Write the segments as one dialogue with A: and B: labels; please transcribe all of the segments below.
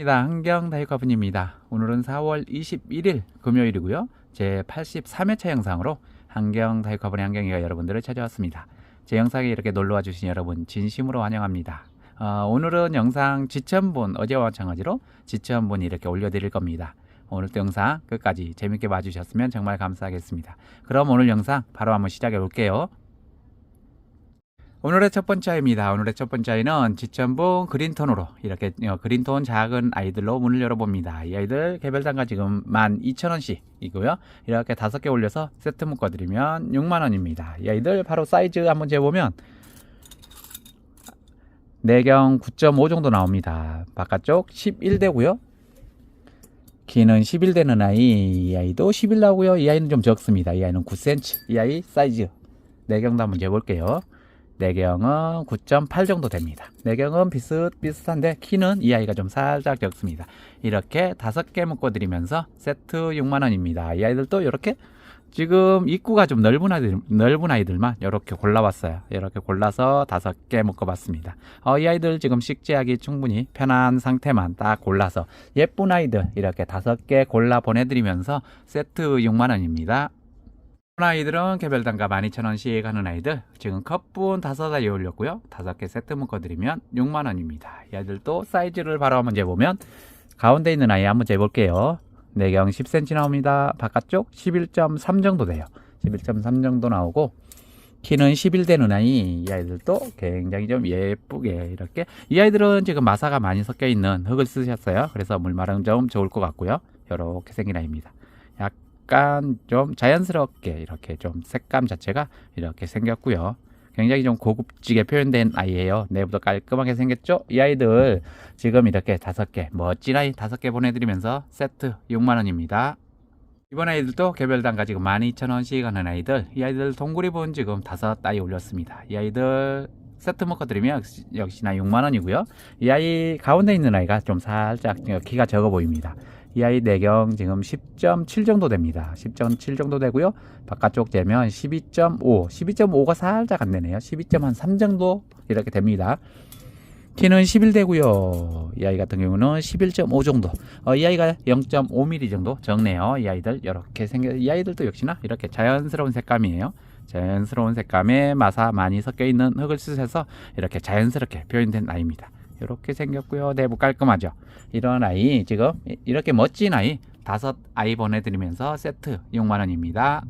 A: 입니다. 한경 다이커분입니다. 오늘은 4월 21일 금요일이고요. 제 83회차 영상으로 한경 다이커분의 한경이가 여러분들을 찾아왔습니다. 제 영상에 이렇게 놀러와 주신 여러분 진심으로 환영합니다. 어, 오늘은 영상 지천본 어제와 마찬가지로 지천본 이렇게 올려드릴 겁니다. 오늘도 영상 끝까지 재밌게 봐주셨으면 정말 감사하겠습니다. 그럼 오늘 영상 바로 한번 시작해 볼게요. 오늘의 첫 번째 아이입니다. 오늘의 첫 번째 아이는 지천봉 그린톤으로 이렇게 어, 그린톤 작은 아이들로 문을 열어봅니다. 이 아이들 개별단가 지금 12,000원씩이고요. 이렇게 다섯 개 올려서 세트 묶어드리면 6만원입니다. 이 아이들 바로 사이즈 한번 재보면 내경 9.5 정도 나옵니다. 바깥쪽 11대고요. 키는 11대는 아이, 이 아이도 11 나오고요. 이 아이는 좀 적습니다. 이 아이는 9cm. 이 아이 사이즈 내경도 한번 재볼게요. 내경은 9.8 정도 됩니다. 내경은 비슷비슷한데 키는 이 아이가 좀 살짝 적습니다. 이렇게 다섯 개 묶어드리면서 세트 6만원입니다. 이 아이들도 이렇게 지금 입구가 좀 넓은 아이들, 넓은 아이들만 이렇게 골라봤어요. 이렇게 골라서 다섯 개 묶어봤습니다. 어, 이 아이들 지금 식재하기 충분히 편한 상태만 딱 골라서 예쁜 아이들 이렇게 다섯 개 골라 보내드리면서 세트 6만원입니다. 아이들은 개별 단가 12,000원씩 하는 아이들 지금 컵분 다섯 아이 올렸고요. 다섯 개 세트 묶어드리면 6만원입니다. 이 아이들도 사이즈를 바로 한번 재보면 가운데 있는 아이 한번 재볼게요. 내경 10cm 나옵니다. 바깥쪽 11.3 정도 돼요. 11.3 정도 나오고 키는 11 되는 아이 이 아이들도 굉장히 좀 예쁘게 이렇게 이 아이들은 지금 마사가 많이 섞여 있는 흙을 쓰셨어요. 그래서 물마름 좀 좋을 것 같고요. 이렇게 생긴 아이입니다 약간 좀 자연스럽게 이렇게 좀 색감 자체가 이렇게 생겼고요. 굉장히 좀 고급지게 표현된 아이예요. 내부도 깔끔하게 생겼죠? 이 아이들 지금 이렇게 다섯 개 멋진 아이 다섯 개 보내드리면서 세트 6만 원입니다. 이번 아이들도 개별 단가 지금 12,000원씩 하는 아이들 이 아이들 동구리분 지금 다섯 아이 올렸습니다. 이 아이들 세트 묶어 드리면 역시, 역시나 6만 원이고요. 이 아이 가운데 있는 아이가 좀 살짝 키가 적어 보입니다. 이 아이 내경 지금 10.7 정도 됩니다. 10.7 정도 되고요. 바깥쪽 재면 12.5, 12.5가 살짝 안 되네요. 12.3 정도 이렇게 됩니다. 키는 11대고요. 이 아이 같은 경우는 11.5 정도. 어, 이 아이가 0.5mm 정도 적네요. 이 아이들 이렇게 생겨. 이 아이들도 역시나 이렇게 자연스러운 색감이에요. 자연스러운 색감에 마사 많이 섞여 있는 흙을 쓰셔서 이렇게 자연스럽게 표현된 아이입니다. 이렇게 생겼고요. 내부 깔끔하죠. 이런 아이 지금 이렇게 멋진 아이 다섯 아이 보내드리면서 세트 6만원입니다.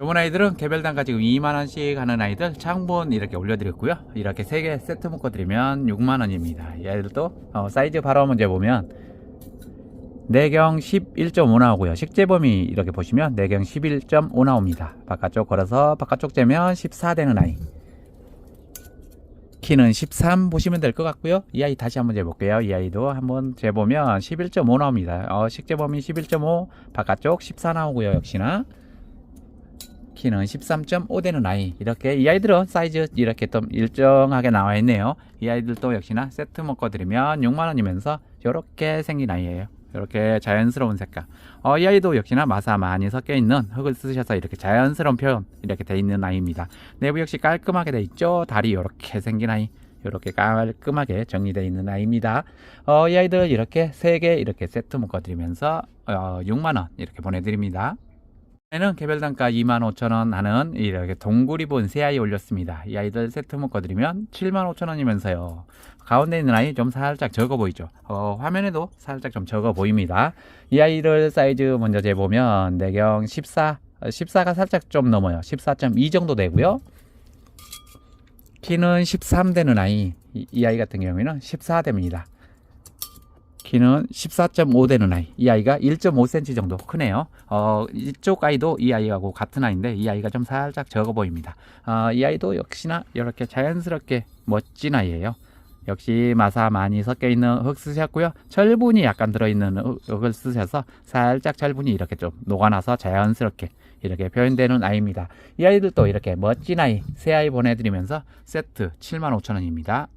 A: 이번 아이들은 개별 단가 지금 2만원씩 하는 아이들 창본 이렇게 올려드렸고요. 이렇게 세개 세트 묶어드리면 6만원입니다. 이 아이들도 어, 사이즈 바로 한번 재보면 내경 11.5 나오고요. 식재범위 이렇게 보시면 내경 11.5 나옵니다. 바깥쪽 걸어서 바깥쪽 재면 14 되는 아이. 키는 13 보시면 될 것 같고요. 이 아이 다시 한번 재볼게요. 이 아이도 한번 재보면 11.5 나옵니다. 어, 식재범위 11.5, 바깥쪽 14 나오고요. 역시나 키는 13.5 되는 아이. 이렇게 이 아이들은 사이즈 이렇게 좀 일정하게 나와 있네요. 이 아이들도 역시나 세트 묶어 드리면 6만 원이면서 이렇게 생긴 아이예요. 이렇게 자연스러운 색깔. 어, 이 아이도 역시나 마사 많이 섞여 있는 흙을 쓰셔서 이렇게 자연스러운 표현 이렇게 돼 있는 아이입니다. 내부 역시 깔끔하게 돼 있죠. 다리 이렇게 생긴 아이. 이렇게 깔끔하게 정리되어 있는 아이입니다. 어, 이 아이들 이렇게 세개 이렇게 세트 묶어드리면서 어, 6만원 이렇게 보내드립니다. 는 개별 단가 25,000원 하는 이렇게 동구리본 새 아이 올렸습니다. 이 아이들 세트 묶어드리면 75,000원이면서요. 가운데 있는 아이 좀 살짝 적어 보이죠? 어, 화면에도 살짝 좀 적어 보입니다. 이 아이들 사이즈 먼저 재보면 내경 14, 14가 살짝 좀 넘어요. 14.2 정도 되고요. 키는 13 되는 아이, 이, 이 아이 같은 경우에는 14 됩니다. 키는 14.5 되는 아이. 이 아이가 1.5cm 정도 크네요. 어, 이쪽 아이도 이 아이하고 같은 아이인데 이 아이가 좀 살짝 적어 보입니다. 어, 이 아이도 역시나 이렇게 자연스럽게 멋진 아이예요. 역시 마사 많이 섞여 있는 흙 쓰셨고요. 철분이 약간 들어있는 흙을 쓰셔서 살짝 철분이 이렇게 좀 녹아나서 자연스럽게 이렇게 표현되는 아이입니다. 이 아이들도 이렇게 멋진 아이, 새 아이 보내드리면서 세트 75,000원입니다.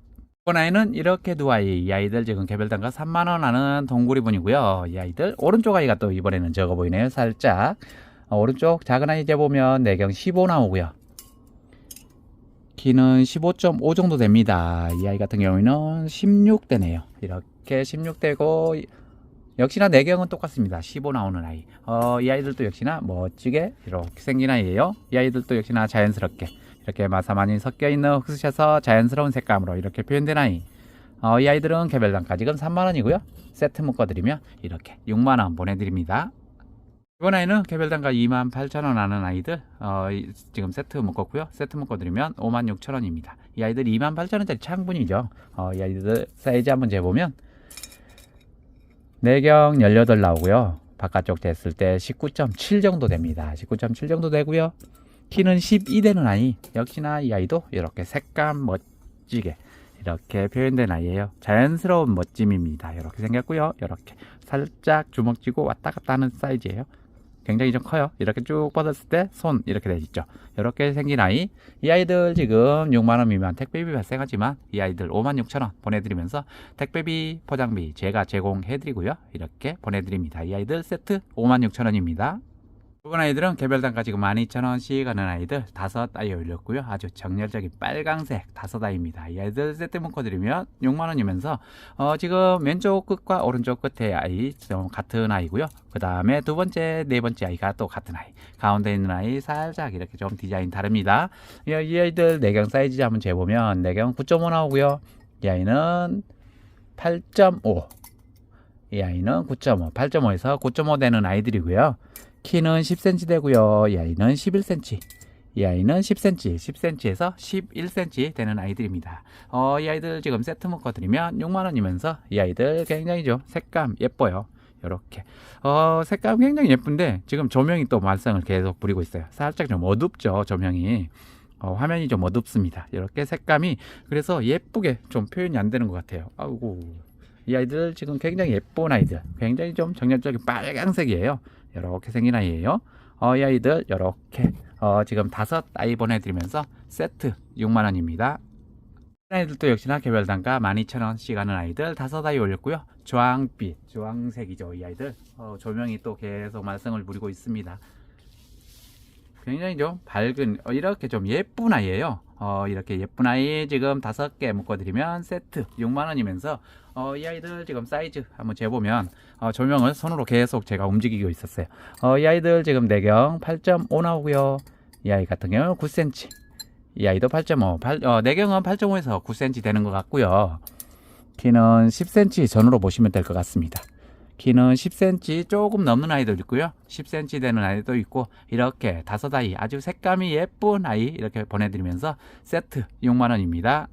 A: 이번 아이는 이렇게 두 아이, 이 아이들 지금 개별 단가 3만원 하는 동구리분이고요. 이 아이들, 오른쪽 아이가 또 이번에는 적어 보이네요. 살짝. 어, 오른쪽 작은 아이 재보면 내경 15 나오고요. 키는 15.5 정도 됩니다. 이 아이 같은 경우에는 16대네요. 이렇게 이렇게 16대고 역시나 내경은 똑같습니다. 15 나오는 아이. 어, 이 아이들도 역시나 멋지게 이렇게 생긴 아이예요. 이 아이들도 역시나 자연스럽게 이렇게 마사만이 섞여 있는 흑수셔서 자연스러운 색감으로 이렇게 표현된 아이. 어, 이 아이들은 개별 단가 지금 3만 원이고요. 세트 묶어드리면 이렇게 6만 원 보내드립니다. 이번 아이는 개별 단가 2만 8천 원 하는 아이들 어, 이- 지금 세트 묶었고요. 세트 묶어드리면 5만 6천 원입니다. 이 아이들 2만 8천 원짜리 창분이죠. 어, 이 아이들 사이즈 한번 재보면 내경 18 나오고요. 바깥쪽 됐을 때 19.7 정도 됩니다. 19.7 정도 되고요. 키는 12 되는 아이. 역시나 이 아이도 이렇게 색감 멋지게 이렇게 표현된 아이예요. 자연스러운 멋짐입니다. 이렇게 생겼고요. 이렇게 살짝 주먹 쥐고 왔다 갔다 하는 사이즈예요. 굉장히 좀 커요. 이렇게 쭉 뻗었을 때 손 이렇게 돼 있죠. 이렇게 생긴 아이. 이 아이들 지금 6만 원 미만 택배비 발생하지만 이 아이들 5만 6천 원 보내드리면서 택배비 포장비 제가 제공해드리고요. 이렇게 보내드립니다. 이 아이들 세트 5만 6천 원입니다. 이번 아이들은 개별 단가 지금 12,000원씩 하는 아이들 다섯 아이 올렸고요. 아주 정열적인 빨강색 다섯 아이입니다. 이 아이들 세트 묶어드리면 6만원이면서 어, 지금 왼쪽 끝과 오른쪽 끝에 아이 좀 같은 아이고요. 그 다음에 두 번째, 네 번째 아이가 또 같은 아이. 가운데 있는 아이 살짝 이렇게 좀 디자인 다릅니다. 이, 이 아이들 내경 사이즈 한번 재보면 내경 9.5 나오고요. 이 아이는 8.5. 이 아이는 9.5, 8.5에서 9.5 되는 아이들이고요. 키는 10cm 되고요. 이 아이는 11cm. 이 아이는 10cm, 10cm에서 11cm 되는 아이들입니다. 어, 이 아이들 지금 세트 묶어드리면 6만원이면서 이 아이들 굉장히 좀 색감 예뻐요. 요렇게. 어, 색감 굉장히 예쁜데 지금 조명이 또 말썽을 계속 부리고 있어요. 살짝 좀 어둡죠, 조명이. 어, 화면이 좀 어둡습니다. 이렇게 색감이 그래서 예쁘게 좀 표현이 안 되는 것 같아요. 아이고. 이 아이들 지금 굉장히 예쁜 아이들. 굉장히 좀 정열적인 빨간색이에요. 이렇게 생긴 아이예요. 어, 이 아이들 이렇게 어, 지금 다섯 아이 보내드리면서 세트 6만 원입니다. 아이들도 역시나 개별 단가 12,000원씩 하는 아이들 다섯 아이 올렸고요. 주황빛, 주황색이죠. 이 아이들 어, 조명이 또 계속 말썽을 부리고 있습니다. 굉장히 좀 밝은 어, 이렇게 좀 예쁜 아이예요. 어, 이렇게 예쁜 아이 지금 다섯 개 묶어드리면 세트 6만 원이면서 어, 이 아이들 지금 사이즈 한번 재보면 어, 조명을 손으로 계속 제가 움직이고 있었어요. 어, 이 아이들 지금 내경 8.5 나오고요. 이 아이 같은 경우는 9cm. 이 아이도 8.5. 8, 어, 내경은 8.5에서 9cm 되는 것 같고요. 키는 10cm 전후로 보시면 될 것 같습니다. 키는 10cm 조금 넘는 아이도 있고요. 10cm 되는 아이도 있고 이렇게 다섯 아이 아주 색감이 예쁜 아이 이렇게 보내드리면서 세트 6만 원입니다.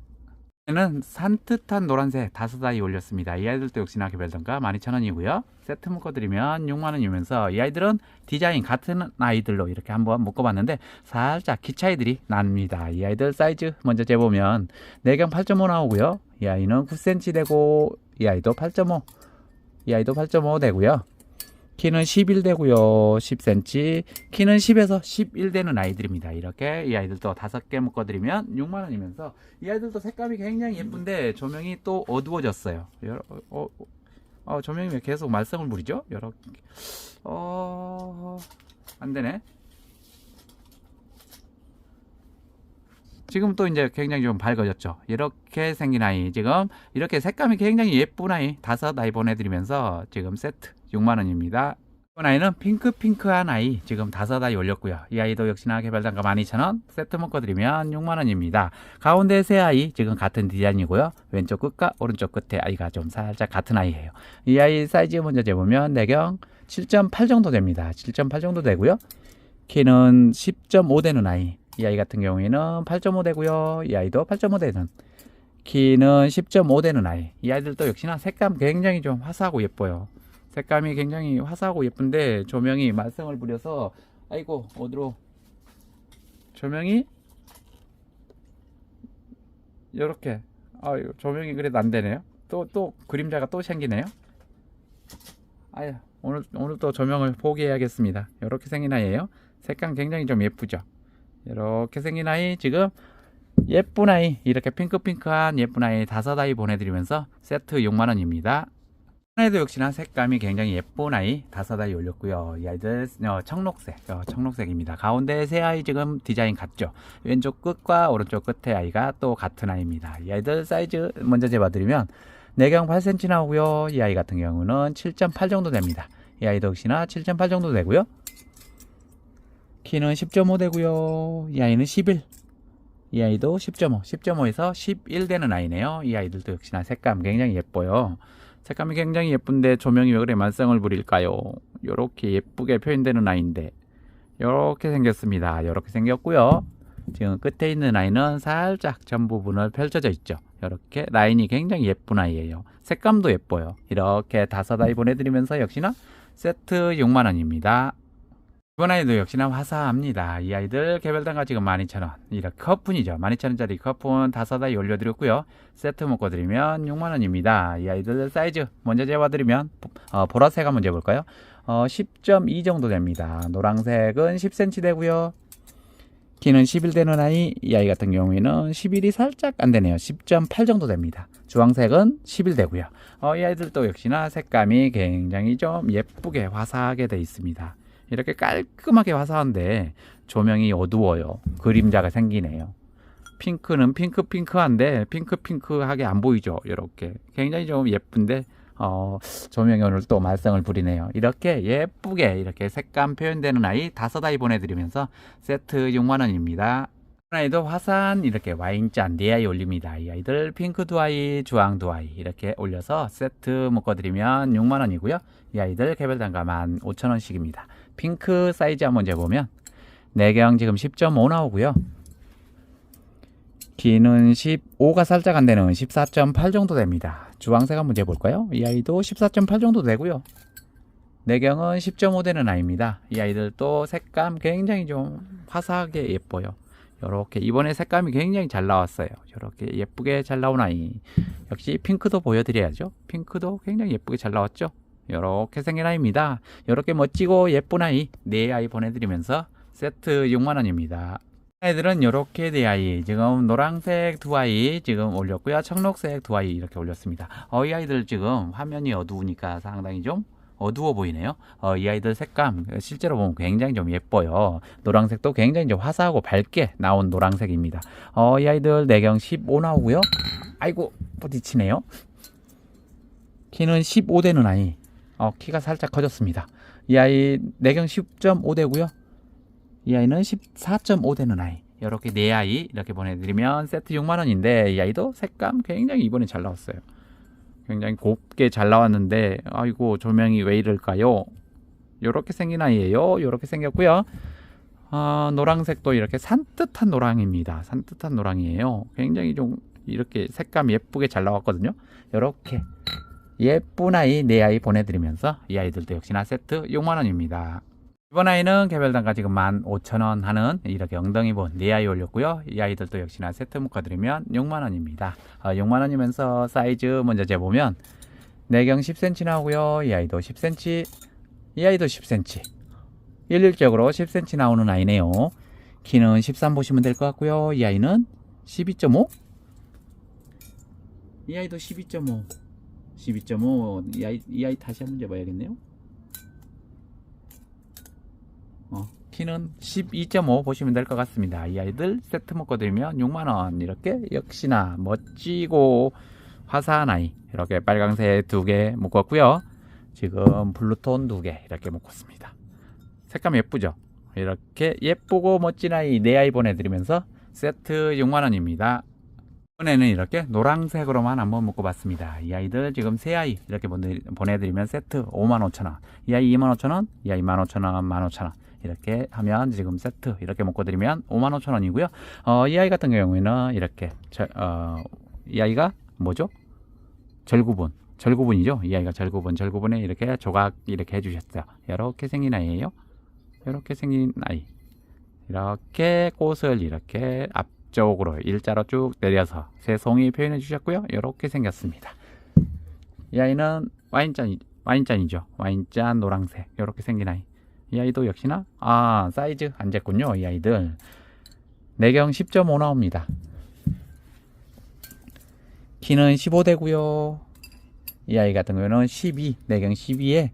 A: 는 산뜻한 노란색 다섯 아이 올렸습니다. 이 아이들도 역시나 개별 단가 12,000원이고요. 세트 묶어드리면 6만원이면서 이 아이들은 디자인 같은 아이들로 이렇게 한번 묶어봤는데 살짝 기 차이들이 납니다. 이 아이들 사이즈 먼저 재보면 내경 8.5 나오고요. 이 아이는 9cm 되고 이 아이도 8.5 이 아이도 8.5 되고요. 키는 11 되고요. 10cm. 키는 10에서 11 되는 아이들입니다. 이렇게 이 아이들도 다섯 개 묶어드리면 6만 원이면서 이 아이들도 색감이 굉장히 예쁜데 조명이 또 어두워졌어요. 어, 어, 어, 조명이 왜 계속 말썽을 부리죠? 여러, 어, 안 되네. 지금 또 이제 굉장히 좀 밝아졌죠. 이렇게 생긴 아이 지금 이렇게 색감이 굉장히 예쁜 아이 다섯 아이 보내드리면서 지금 세트 6만 원입니다. 이번 아이는 핑크핑크한 아이 지금 다섯 아이 올렸고요. 이 아이도 역시나 개별 단가 12,000원 세트 묶어드리면 6만 원입니다. 가운데 세 아이 지금 같은 디자인이고요. 왼쪽 끝과 오른쪽 끝에 아이가 좀 살짝 같은 아이예요. 이 아이 사이즈 먼저 재보면 내경 7.8 정도 됩니다. 7.8 정도 되고요. 키는 10.5 되는 아이. 이 아이 같은 경우에는 8.5 되고요. 이 아이도 8.5 되는. 키는 10.5 되는 아이. 이 아이들도 역시나 색감 굉장히 좀 화사하고 예뻐요. 색감이 굉장히 화사하고 예쁜데 조명이 말썽을 부려서 아이고 어디로 조명이 이렇게 아 조명이 그래도 안 되네요. 또또 그림자가 또 생기네요. 아유 오늘 오늘 또 조명을 포기해야겠습니다. 이렇게 생긴 아이예요. 색감 굉장히 좀 예쁘죠. 이렇게 생긴 아이 지금 예쁜 아이 이렇게 핑크핑크한 예쁜 아이 다섯 아이 보내드리면서 세트 6만 원입니다. 이번에도 역시나 색감이 굉장히 예쁜 아이 다섯 아이 올렸고요. 이 아이들 어, 청록색, 어, 청록색입니다. 가운데 세 아이 지금 디자인 같죠? 왼쪽 끝과 오른쪽 끝에 아이가 또 같은 아이입니다. 이 아이들 사이즈 먼저 재봐드리면 내경 8cm 나오고요. 이 아이 같은 경우는 7.8 정도 됩니다. 이 아이도 역시나 7.8 정도 되고요. 키는 10.5 되고요. 이 아이는 11. 이 아이도 10.5, 10.5에서 11 되는 아이네요. 이 아이들도 역시나 색감 굉장히 예뻐요. 색감이 굉장히 예쁜데 조명이 왜 그래 말썽을 부릴까요? 요렇게 예쁘게 표현되는 아이인데 요렇게 생겼습니다. 요렇게 생겼고요. 지금 끝에 있는 아이는 살짝 전 부분을 펼쳐져 있죠. 이렇게 라인이 굉장히 예쁜 아이예요. 색감도 예뻐요. 이렇게 다섯 아이 보내드리면서 역시나 세트 6만원입니다. 이번 아이도 역시나 화사합니다. 이 아이들 개별단가 지금 12,000원. 이렇게 커픈이죠. 12,000원짜리 커픈 다섯 아이 올려드렸고요. 세트 묶어드리면 6만원입니다. 이 아이들 사이즈 먼저 재봐드리면 어, 보라색 한번 재볼까요? 어, 10.2 정도 됩니다. 노란색은 10cm 되고요. 키는 11 되는 아이, 이 아이 같은 경우에는 11이 살짝 안 되네요. 10.8 정도 됩니다. 주황색은 11 되고요. 어, 이 아이들도 역시나 색감이 굉장히 좀 예쁘게 화사하게 되어 있습니다. 이렇게 깔끔하게 화사한데 조명이 어두워요. 그림자가 생기네요. 핑크는 핑크핑크한데 핑크핑크하게 안 보이죠. 이렇게 굉장히 좀 예쁜데 어, 조명이 오늘 또 말썽을 부리네요. 이렇게 예쁘게 이렇게 색감 표현되는 아이 다섯 아이 보내드리면서 세트 6만원입니다. 아이도 화산 이렇게 와인잔 네 아이 올립니다. 이 아이들 핑크 두 아이, 주황 두 아이 이렇게 올려서 세트 묶어드리면 6만원이고요. 이 아이들 개별 단가 15,000원씩입니다. 핑크 사이즈 한번 재보면 내경 지금 10.5 나오고요. 키는 15가 살짝 안 되는 14.8 정도 됩니다. 주황색 한번 재볼까요? 이 아이도 14.8 정도 되고요. 내경은 10.5 되는 아이입니다. 이 아이들도 색감 굉장히 좀 화사하게 예뻐요. 이렇게 이번에 색감이 굉장히 잘 나왔어요. 이렇게 예쁘게 잘 나온 아이. 역시 핑크도 보여드려야죠. 핑크도 굉장히 예쁘게 잘 나왔죠. 이렇게 생긴 아이입니다. 이렇게 멋지고 예쁜 아이 네 아이 보내드리면서 세트 6만 원입니다. 아이들은 이렇게 네 아이 지금 노란색 두 아이 지금 올렸고요. 청록색 두 아이 이렇게 올렸습니다. 어, 이 아이들 지금 화면이 어두우니까 상당히 좀 어두워 보이네요. 어, 이 아이들 색감 실제로 보면 굉장히 좀 예뻐요. 노란색도 굉장히 좀 화사하고 밝게 나온 노란색입니다. 어, 이 아이들 내경 15 나오고요. 아이고 부딪히네요. 키는 15 되는 아이. 어, 키가 살짝 커졌습니다. 이 아이 내경 10.5 되고요. 이 아이는 14.5 되는 아이. 이렇게 네 아이 이렇게 보내드리면 세트 6만 원인데 이 아이도 색감 굉장히 이번에 잘 나왔어요. 굉장히 곱게 잘 나왔는데 아이고 조명이 왜 이럴까요? 이렇게 생긴 아이예요. 이렇게 생겼고요. 아, 노란색도 이렇게 산뜻한 노랑입니다. 산뜻한 노랑이에요. 굉장히 좀 이렇게 색감 예쁘게 잘 나왔거든요. 이렇게 예쁜 아이 네 아이 보내드리면서 이 아이들도 역시나 세트 6만 원입니다. 이번 아이는 개별 단가 지금 15,000원 하는 이렇게 엉덩이 본 네 아이 올렸고요. 이 아이들도 역시나 세트 묶어드리면 6만 원입니다. 어, 6만 원이면서 사이즈 먼저 재보면 내경 10cm 나오고요. 이 아이도 10cm, 이 아이도 10cm. 일률적으로 10cm 나오는 아이네요. 키는 13 보시면 될 것 같고요. 이 아이는 12.5. 이 아이도 12.5. 12.5. 이 아이, 이 다시 한번 재봐야겠네요. 어, 키는 12.5 보시면 될 것 같습니다. 이 아이들 세트 묶어 드리면 6만원. 이렇게 역시나 멋지고 화사한 아이. 이렇게 빨강색 두 개 묶었고요. 지금 블루톤 두 개 이렇게 묶었습니다. 색감 예쁘죠? 이렇게 예쁘고 멋진 아이 네 아이 보내드리면서 세트 6만원입니다. 이번에는 이렇게 노란색으로만 한번 묶어봤습니다. 이 아이들 지금 세 아이 이렇게 보내- 보내드리면 세트 55,000원. 이 아이 25,000원, 이 아이 15,000원, 15,000원. 이렇게 하면 지금 세트 이렇게 묶어드리면 55,000원이고요. 어, 이 아이 같은 경우에는 이렇게 저, 어, 이 아이가 뭐죠? 절구분. 절구분이죠. 이 아이가 절구분. 절구분에 이렇게 조각 이렇게 해주셨어요. 이렇게 생긴 아이예요. 이렇게 생긴 아이. 이렇게 꽃을 이렇게 앞 쪽으로 일자로 쭉 내려서 새 송이 표현해 주셨고요. 이렇게 생겼습니다. 이 아이는 와인잔 와인잔이죠. 와인잔 노란색 이렇게 생긴 아이. 이 아이도 역시나 아 사이즈 안 쟀군요. 이 아이들 내경 10.5 나옵니다. 키는 15 되고요. 이 아이 같은 경우는 12 내경 12에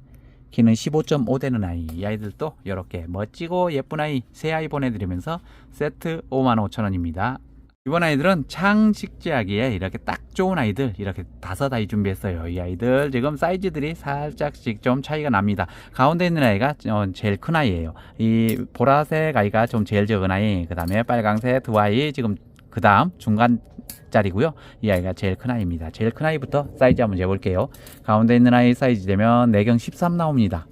A: 키는 15.5 되는 아이 이 아이들도 이렇게 멋지고 예쁜 아이 세 아이 보내드리면서 세트 55,000원입니다. 이번 아이들은 창식지하기에 이렇게 딱 좋은 아이들 이렇게 다섯 아이 준비했어요. 이 아이들 지금 사이즈들이 살짝씩 좀 차이가 납니다. 가운데 있는 아이가 어, 제일 큰 아이예요. 이 보라색 아이가 좀 제일 적은 아이, 그 다음에 빨강색 두 아이 지금 그 다음 중간 짜리고요. 이 아이가 제일 큰 아이입니다. 제일 큰 아이부터 사이즈 한번 재볼게요. 가운데 있는 아이 사이즈 되면 내경 13 나옵니다.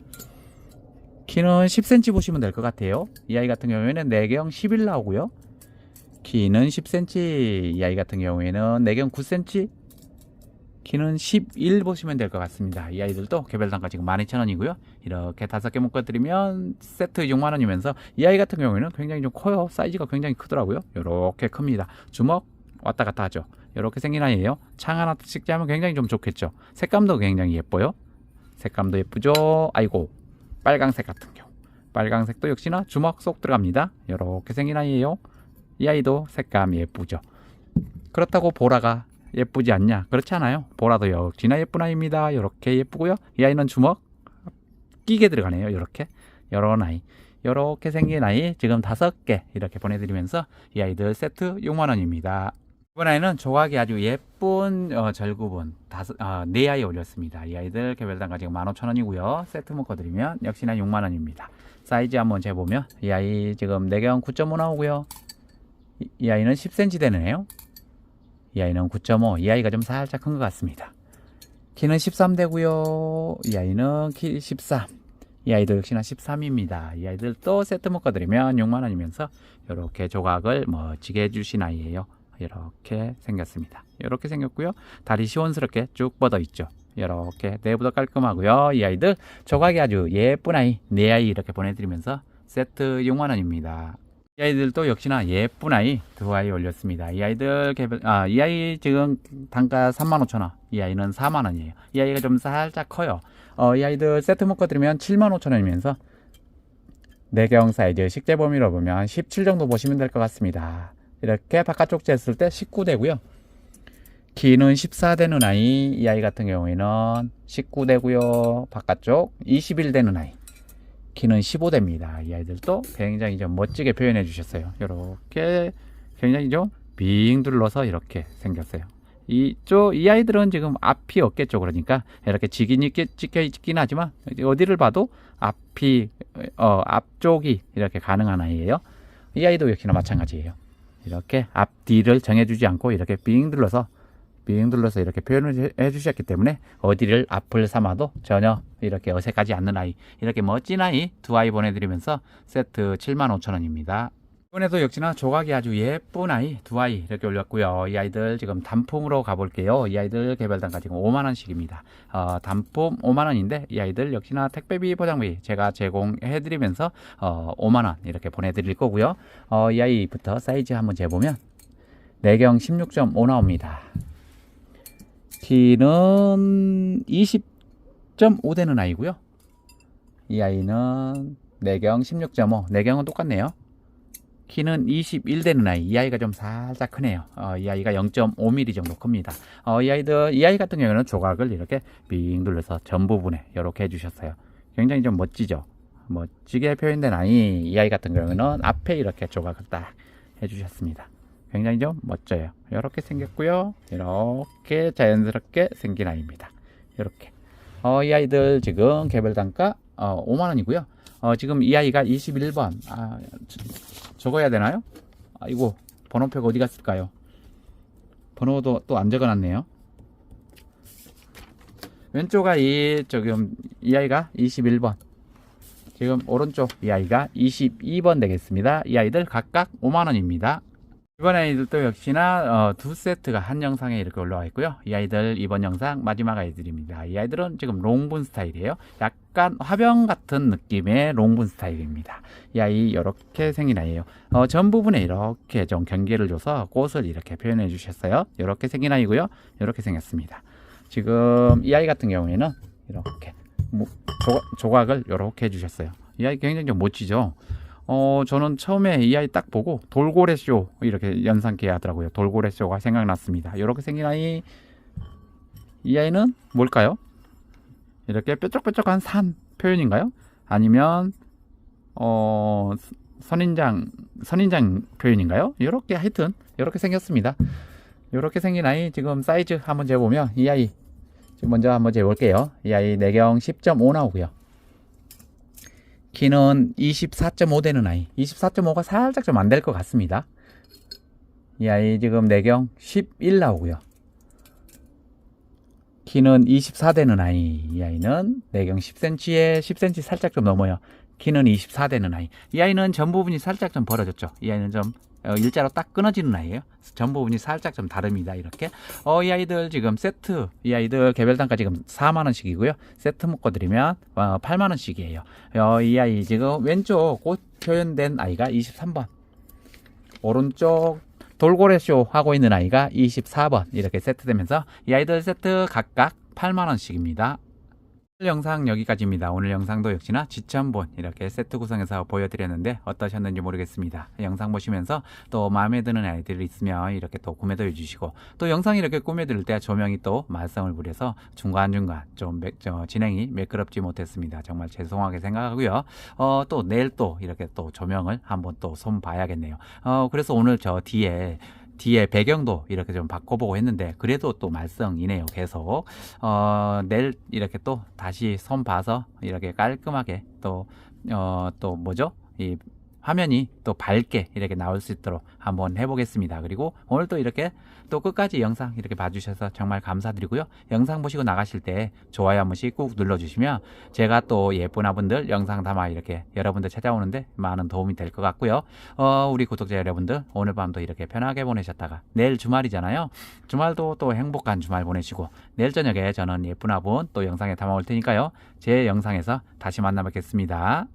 A: 키는 10cm 보시면 될 것 같아요. 이 아이 같은 경우에는 내경 11 나오고요. 키는 10cm, 이 아이 같은 경우에는 내경 9cm, 키는 11 보시면 될 것 같습니다. 이 아이들도 개별 단가 지금 12,000원이고요. 이렇게 다섯 개 묶어드리면 세트 6만원이면서 이 아이 같은 경우에는 굉장히 좀 커요. 사이즈가 굉장히 크더라고요. 이렇게 큽니다. 주먹 왔다 갔다 하죠. 이렇게 생긴 아이예요. 창 하나 찍자면 굉장히 좀 좋겠죠. 색감도 굉장히 예뻐요. 색감도 예쁘죠. 아이고 빨강색 같은 경우. 빨강색도 역시나 주먹 쏙 들어갑니다. 이렇게 생긴 아이예요. 이 아이도 색감이 예쁘죠. 그렇다고 보라가 예쁘지 않냐? 그렇지 않아요. 보라도 역시나 예쁜 아이입니다. 이렇게 예쁘고요. 이 아이는 주먹 끼게 들어가네요. 이렇게 여러 아이. 이렇게 생긴 아이 지금 다섯 개 이렇게 보내드리면서 이 아이들 세트 6만 원입니다. 이번 아이는 조각이 아주 예쁜 어, 절구분 다섯 어, 네 아이 올렸습니다. 이 아이들 개별 단가 지금 15,000원이고요. 세트 묶어드리면 역시나 6만 원입니다. 사이즈 한번 재보면 이 아이 지금 내경 9.5 나오고요. 이, 이 아이는 10cm 되네요. 이 아이는 9.5. 이 아이가 좀 살짝 큰 것 같습니다. 키는 13 되고요. 이 아이는 키 13. 이 아이도 역시나 13입니다. 이 아이들 또 세트 묶어드리면 6만 원이면서 이렇게 조각을 멋지게 해주신 아이예요. 이렇게 생겼습니다. 이렇게 생겼고요. 다리 시원스럽게 쭉 뻗어 있죠. 이렇게 내부도 깔끔하고요. 이 아이들 조각이 아주 예쁜 아이 네 아이 이렇게 보내드리면서 세트 6만 원입니다. 이 아이들도 역시나 예쁜 아이 두 아이 올렸습니다. 이 아이들 개별 아 이 아이 지금 단가 3만 5천 원. 이 아이는 4만 원이에요. 이 아이가 좀 살짝 커요. 어, 이 아이들 세트 묶어드리면 7만 5천 원이면서 내경 사이즈 식재 범위로 보면 17 정도 보시면 될 것 같습니다. 이렇게 바깥쪽 쟀을 때 19대고요. 키는 14되는 아이, 이 아이 같은 경우에는 19대고요. 바깥쪽 21되는 아이. 키는 15대입니다. 이 아이들도 굉장히 좀 멋지게 표현해 주셨어요. 이렇게 굉장히 좀 빙 둘러서 이렇게 생겼어요. 이쪽 이 아이들은 지금 앞이 없겠죠. 그러니까 이렇게 직인이 있게 찍혀 있긴 하지만 어디를 봐도 앞이 어 앞쪽이 이렇게 가능한 아이예요. 이 아이도 역시나 마찬가지예요. 이렇게 앞뒤를 정해주지 않고 이렇게 빙 둘러서 빙 둘러서 이렇게 표현을 해 주셨기 때문에 어디를 앞을 삼아도 전혀 이렇게 어색하지 않는 아이 이렇게 멋진 아이 두 아이 보내드리면서 세트 75,000원입니다. 이번에도 역시나 조각이 아주 예쁜 아이 두 아이 이렇게 올렸고요. 이 아이들 지금 단품으로 가볼게요. 이 아이들 개별 단가 지금 5만 원씩입니다. 어, 단품 5만 원인데 이 아이들 역시나 택배비 포장비 제가 제공해드리면서 어, 5만 원 이렇게 보내드릴 거고요. 어, 이 아이부터 사이즈 한번 재보면 내경 16.5 나옵니다. 키는 20.5 되는 아이고요. 이 아이는 내경 16.5. 내경은 똑같네요. 키는 21 되는 아이. 이 아이가 좀 살짝 크네요. 어, 이 아이가 0.5mm 정도 큽니다. 어, 이 아이들, 이 아이 같은 경우에는 조각을 이렇게 빙 눌러서 전 부분에 이렇게 해주셨어요. 굉장히 좀 멋지죠. 멋지게 표현된 아이. 이 아이 같은 경우에는 앞에 이렇게 조각을 딱 해주셨습니다. 굉장히 좀 멋져요. 이렇게 생겼고요. 이렇게 자연스럽게 생긴 아이입니다. 이렇게. 어, 이 아이들 지금 개별 단가 어, 5만 원이고요. 어, 지금 이 아이가 21번. 아, 적어야 되나요? 아이고, 번호표가 어디 갔을까요? 번호도 또 안 적어놨네요. 왼쪽 아이, 지금 이 아이가 21번. 지금 오른쪽 이 아이가 22번 되겠습니다. 이 아이들 각각 5만 원입니다. 이번 아이들도 역시나 어, 두 세트가 한 영상에 이렇게 올라와 있고요. 이 아이들 이번 영상 마지막 아이들입니다. 이 아이들은 지금 롱분 스타일이에요. 약간 화병 같은 느낌의 롱분 스타일입니다. 이 아이 이렇게 생긴 아이예요. 어, 전 부분에 이렇게 좀 경계를 줘서 꽃을 이렇게 표현해 주셨어요. 이렇게 생긴 아이고요. 이렇게 생겼습니다. 지금 이 아이 같은 경우에는 이렇게 뭐, 조각, 조각을 이렇게 해주셨어요. 이 아이 굉장히 좀 멋지죠. 어, 저는 처음에 이 아이 딱 보고 돌고래 쇼 이렇게 연상케 하더라고요. 돌고래 쇼가 생각났습니다. 이렇게 생긴 아이 이 아이는 뭘까요? 이렇게 뾰족뾰족한 산 표현인가요? 아니면 어 선인장 선인장 표현인가요? 이렇게 하여튼 이렇게 생겼습니다. 이렇게 생긴 아이 지금 사이즈 한번 재보면 이 아이 지금 먼저 한번 재볼게요. 이 아이 내경 10.5 나오고요. 키는 24.5 되는 아이. 24.5가 살짝 좀 안 될 것 같습니다. 이 아이 지금 내경 11 나오고요. 키는 24 되는 아이. 이 아이는 내경 10cm에 10cm 살짝 좀 넘어요. 키는 24 되는 아이. 이 아이는 전 부분이 살짝 좀 벌어졌죠. 이 아이는 좀 어, 일자로 딱 끊어지는 아이예요. 전 부분이 살짝 좀 다릅니다. 이렇게. 어, 이 아이들 지금 세트, 이 아이들 개별 단가 지금 4만 원씩이고요. 세트 묶어 드리면 어, 8만 원씩이에요. 어, 이 아이 지금 왼쪽 꽃 표현된 아이가 23번. 오른쪽 돌고래쇼 하고 있는 아이가 24번 이렇게 세트되면서 이 아이들 세트 각각 8만 원씩입니다. 영상 여기까지입니다. 오늘 영상도 역시나 지천본 이렇게 세트 구성해서 보여드렸는데 어떠셨는지 모르겠습니다. 영상 보시면서 또 마음에 드는 아이들이 있으면 이렇게 또 구매도 해주시고 또 영상 이렇게 꾸며드릴 때 조명이 또 말썽을 부려서 중간중간 좀 매- 저 진행이 매끄럽지 못했습니다. 정말 죄송하게 생각하고요. 어, 또 내일 또 이렇게 또 조명을 한번 또 손 봐야겠네요. 어, 그래서 오늘 저 뒤에 뒤에 배경도 이렇게 좀 바꿔보고 했는데 그래도 또 말썽이네요 계속 어, 내일 이렇게 또 다시 손 봐서 이렇게 깔끔하게 또 어, 또 뭐죠 이 화면이 또 밝게 이렇게 나올 수 있도록 한번 해보겠습니다. 그리고 오늘 또 이렇게 또 끝까지 영상 이렇게 봐주셔서 정말 감사드리고요. 영상 보시고 나가실 때 좋아요 한 번씩 꾹 눌러주시면 제가 또 예쁜 아분들 영상 담아 이렇게 여러분들 찾아오는데 많은 도움이 될 것 같고요. 어, 우리 구독자 여러분들 오늘 밤도 이렇게 편하게 보내셨다가 내일 주말이잖아요. 주말도 또 행복한 주말 보내시고 내일 저녁에 저는 예쁜 아분 또 영상에 담아올 테니까요. 제 영상에서 다시 만나 뵙겠습니다.